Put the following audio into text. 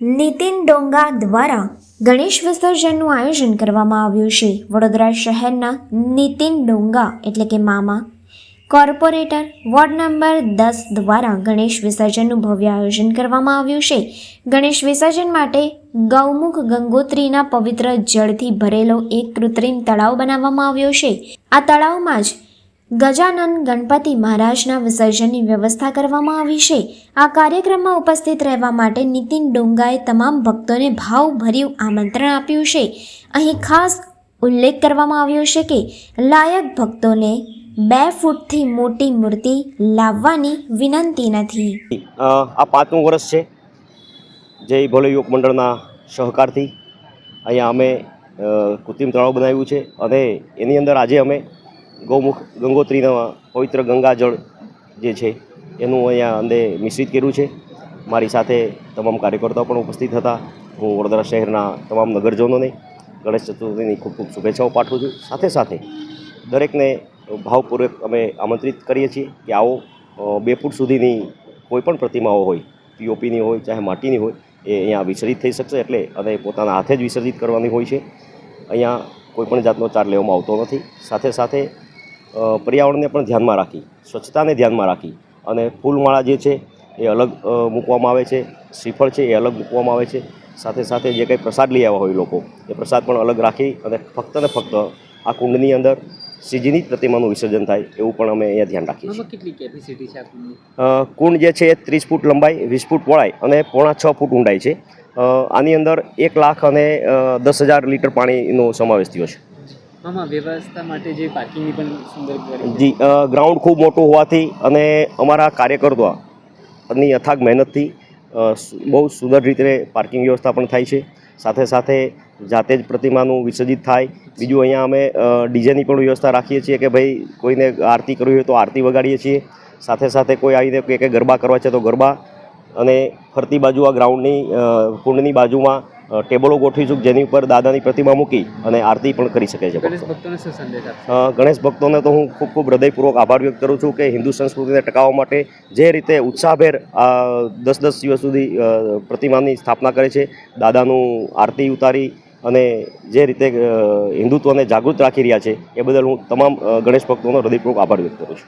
નીતિન ડોંગા દ્વારા ગણેશ વિસર્જનનું આયોજન કરવામાં આવ્યું છે. વડોદરા શહેરના નીતિન ડોંગા એટલે કે મામા કોર્પોરેટર વોર્ડ નંબર દસ દ્વારા ગણેશ વિસર્જનનું ભવ્ય આયોજન કરવામાં આવ્યું છે. ગણેશ વિસર્જન માટે ગૌમુખ ગંગોત્રીના પવિત્ર જળથી ભરેલો એક કૃત્રિમ તળાવ બનાવવામાં આવ્યો છે. આ તળાવમાં જ ગજાનન ગણપતિ મહારાજના વિસર્જનની વ્યવસ્થા કરવામાં આવી છે. આ કાર્યક્રમમાં ઉપસ્થિત રહેવા માટે નીતિન ડોંગાએ તમામ ભક્તોને ભાવભર્યું આમંત્રણ આપ્યું છે. અહીં ખાસ ઉલ્લેખ કરવામાં આવ્યો છે કે, લાયક ભક્તોને બે ફૂટથી મોટી મૂર્તિ લાવવાની વિનંતી નથી. આ પાંચમું વર્ષ છે. જય ભોલે યુવક મંડળના સહકારથી અહીંયા અમે કૃત્રિમ તળાવ બનાવ્યું છે અને એની અંદર આજે અમે ગૌમુખ ગંગોત્રીના પવિત્ર ગંગાજળ જે છે, એનું અહીંયા અંદે મિશ્રિત કર્યું છે. મારી સાથે તમામ કાર્યકર્તાઓ પણ ઉપસ્થિત હતા. હું વડોદરા શહેરના તમામ નગરજનોને ગણેશ ચતુર્થીની ખૂબ ખૂબ શુભેચ્છાઓ પાઠવું છું. સાથે સાથે દરેકને ભાવપૂર્વક અમે આમંત્રિત કરીએ છીએ કે આવો બે ફૂટ સુધીની કોઈપણ પ્રતિમાઓ હોય પીઓપીની હોય, ચાહે માટીની હોય, એ અહીંયા વિસર્જિત થઈ શકશે એટલે અને પોતાના હાથે જ વિસર્જિત કરવાની હોય છે. અહીંયા કોઈપણ જાતનો ચાર્જ લેવામાં આવતો નથી. સાથે સાથે પર્યાવરણને પણ ધ્યાનમાં રાખી સ્વચ્છતાને ધ્યાનમાં રાખી અને ફૂલમાળા જે છે એ અલગ મૂકવામાં આવે છે શ્રીફળ છે એ અલગ મૂકવામાં આવે છે. સાથે સાથે જે કંઈ પ્રસાદ લઈ આવ્યા હોય લોકો એ પ્રસાદ પણ અલગ રાખી અને ફક્ત ને ફક્ત આ કુંડની અંદર શ્રીજીની પ્રતિમાનું વિસર્જન થાય એવું પણ અમે અહીંયા ધ્યાન રાખીએ છીએ. કેટલી કેપેસિટી છે કુંડ જે છે એ ત્રીસ ફૂટ લંબાઈ વીસ ફૂટ પહોળાઈ અને પોણા છ ફૂટ ઊંડાઈ છે. આની અંદર એક લાખ અને દસ હજાર લીટર પાણીનો સમાવેશ થયો છે. જે ગ્રાઉન્ડ ખૂબ મોટું હોવાથી અને અમારા કાર્યકર્તાની અથાગ મહેનતથી બહુ સુંદર રીતે પાર્કિંગ વ્યવસ્થા પણ થાય છે. સાથે સાથે જાતે જ પ્રતિમાનું વિસર્જિત થાય. બીજું અહીંયા અમે ડીજેની પણ વ્યવસ્થા રાખીએ છીએ કે ભાઈ કોઈને આરતી કરવી હોય તો આરતી વગાડીએ છીએ. સાથે સાથે કોઈ આવીને રીતે કે ગરબા કરવા છે તો ગરબા અને ફરતી બાજુ આ ગ્રાઉન્ડની કુંડની બાજુમાં ટેબલો ગોઠવીશું જેની ઉપર દાદાની પ્રતિમા મૂકી અને આરતી પણ કરી શકે છે ગણેશ ભક્તોને તો હું ખૂબ ખૂબ હૃદયપૂર્વક આભાર વ્યક્ત કરું છું કે હિન્દુ સંસ્કૃતિને ટકાવવા માટે જે રીતે ઉત્સાહભેર આ દસ દસ દિવસ સુધી પ્રતિમાની સ્થાપના કરે છે દાદાનું આરતી ઉતારી અને જે રીતે હિન્દુત્વને જાગૃત રાખી રહ્યા છે એ બદલ હું તમામ ગણેશ ભક્તોનો હૃદયપૂર્વક આભાર વ્યક્ત કરું છું.